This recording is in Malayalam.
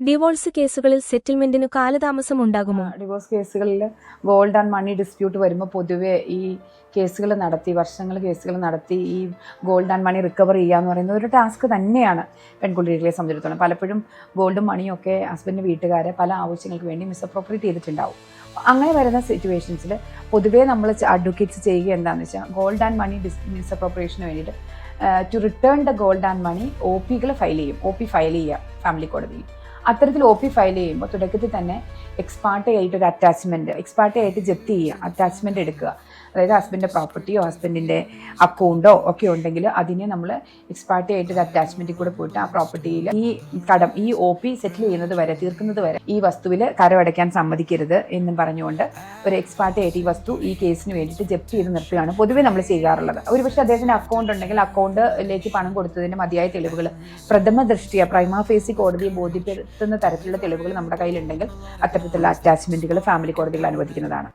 ഡിവോഴ്സ് കേസുകളിൽ സെറ്റിൽമെന്റിന് കാലതാമസം ഉണ്ടാകുമോ? ഡിവോഴ്സ് കേസുകളിൽ ഗോൾഡ് ആൻഡ് മണി ഡിസ്പ്യൂട്ട് വരുമ്പോൾ പൊതുവെ ഈ കേസുകൾ നടത്തി വർഷങ്ങൾ കേസുകൾ നടത്തി ഈ ഗോൾഡ് ആൻഡ് മണി റിക്കവർ ചെയ്യുക എന്ന് പറയുന്നത് ഒരു ടാസ്ക് തന്നെയാണ് പെൺകുട്ടികളെ സംബന്ധിച്ചിടത്തോളം. പലപ്പോഴും ഗോൾഡും മണിയൊക്കെ ഹസ്ബൻഡ് വീട്ടുകാരെ പല ആവശ്യങ്ങൾക്ക് വേണ്ടി മിസ്അപ്രോപ്രിയേറ്റ് ചെയ്തിട്ടുണ്ടാവും. അങ്ങനെ വരുന്ന സിറ്റുവേഷൻസിൽ പൊതുവേ നമ്മൾ അഡ്വക്കേറ്റ്സ് ചെയ്യുക എന്താണെന്ന് വെച്ചാൽ ഗോൾഡ് ആൻഡ് മണി ഡിസ് മിസ്അപ്രോപ്രിയേഷന് വേണ്ടിയിട്ട് to return the gold and money O പികൾ file ചെയ്യും. ഒ പി ഫയൽ ചെയ്യുക ഫാമിലി കോടതിയിൽ. അത്തരത്തിൽ ഒ പി ഫയൽ ചെയ്യുമ്പോൾ തുടക്കത്തിൽ തന്നെ എക്സ്പാർട്ടി ആയിട്ട് ഒരു അറ്റാച്ച്മെന്റ് എക്സ്പാർട്ടി ആയിട്ട് ജപ്തി ചെയ്യുക അറ്റാച്ച്മെന്റ് എടുക്കുക. അതായത് ഹസ്ബൻഡിന്റെ പ്രോപ്പർട്ടിയോ ഹസ്ബൻഡിന്റെ അക്കൗണ്ടോ ഒക്കെ ഉണ്ടെങ്കിൽ അതിനെ നമ്മൾ എക്സ്പാർട്ടി ആയിട്ട് ഒരു അറ്റാച്ച്മെന്റിൽ കൂടെ പോയിട്ട് ആ പ്രോപ്പർട്ടിയിൽ ഈ കടം ഈ ഒ പി സെറ്റിൽ ചെയ്യുന്നത് വരെ തീർക്കുന്നത് വരെ ഈ വസ്തുവിൽ കരമടയ്ക്കാൻ സമ്മതിക്കരുത് എന്നും പറഞ്ഞുകൊണ്ട് ഒരു എക്സ്പാർട്ടി ആയിട്ട് ഈ വസ്തു ഈ കേസിന് വേണ്ടിയിട്ട് ജപ്തി ചെയ്ത് നിർത്തുകയാണ് പൊതുവേ നമ്മൾ ചെയ്യാറുള്ളത്. ഒരുപക്ഷെ അദ്ദേഹത്തിന് അക്കൗണ്ട് ഉണ്ടെങ്കിൽ അക്കൗണ്ടിലേക്ക് പണം കൊടുത്തതിന് മതിയായ തെളിവുകൾ പ്രഥമ ദൃഷ്ടിയ പ്രൈമാ ഫേസി കോടതിയെ ബോധ്യപ്പെടുത്തുന്ന തരത്തിലുള്ള തെളിവുകൾ നമ്മുടെ കയ്യിലുണ്ടെങ്കിൽ അത്തരത്തിലുള്ള അറ്റാച്ച്മെന്റുകൾ ഫാമിലി കോടതികൾ അനുവദിക്കുന്നതാണ്.